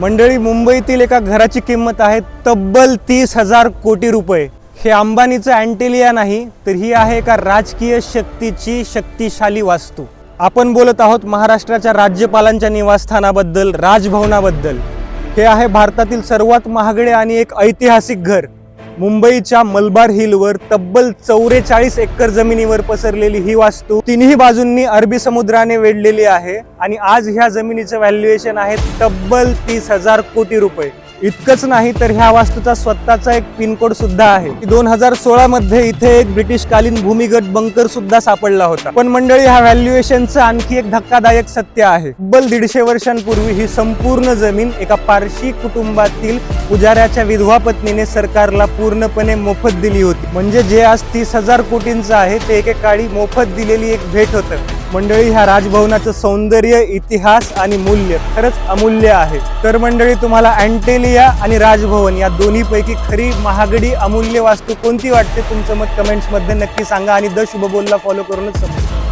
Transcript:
मंडळी मुंबईतील एका घराची किंमत आहे तब्बल तीस हजार कोटी रुपये. हे अंबानीचं अँटेलिया नाही तर ही आहे एका राजकीय शक्तीची शक्तिशाली वास्तू. आपण बोलत आहोत महाराष्ट्राच्या राज्यपालांच्या निवासस्थानाबद्दल राजभवनाबद्दल. हे आहे भारतातील सर्वात महागडे आणि एक ऐतिहासिक घर. मुंबईच्या मलबार हिलवर तब्बल चौवेचाळीस एकर जमिनीवर पसरलेली ही वास्तू तिन्ही बाजूंनी अरबी समुद्राने वेढलेली आहे आणि आज ह्या जमिनीचं व्हॅल्युएशन आहे तब्बल तीस हजार कोटी रुपये. इतकंच नाही तर ह्या वास्तूचा स्वतःचा एक पिनकोड सुद्धा आहे. दोन हजार सोळा मध्ये इथे एक ब्रिटिशकालीन भूमिगत बंकर सुद्धा सापडला होता. पण मंडळी ह्या व्हॅल्युएशनचं आणखी एक धक्कादायक सत्य आहे. बल दीडशे वर्षांपूर्वी ही संपूर्ण जमीन एका पारशी कुटुंबातील पुजाऱ्याच्या विधवा पत्नीने सरकारला पूर्णपणे मोफत दिली होती. म्हणजे जे आज तीस हजार कोटींचं आहे ते एकेकाळी मोफत दिलेली एक भेट होतं. मंडळी ह्या राजभवनाचं सौंदर्य इतिहास आणि मूल्य खरंच अमूल्य आहे. तर मंडळी तुम्हाला अँटेलिया आणि राजभवन या दोन्हीपैकी खरी महागडी अमूल्य वास्तू कोणती वाटते? तुमचं मत कमेंट्समध्ये नक्की सांगा आणि द शुभ बोलला फॉलो करूनच समजा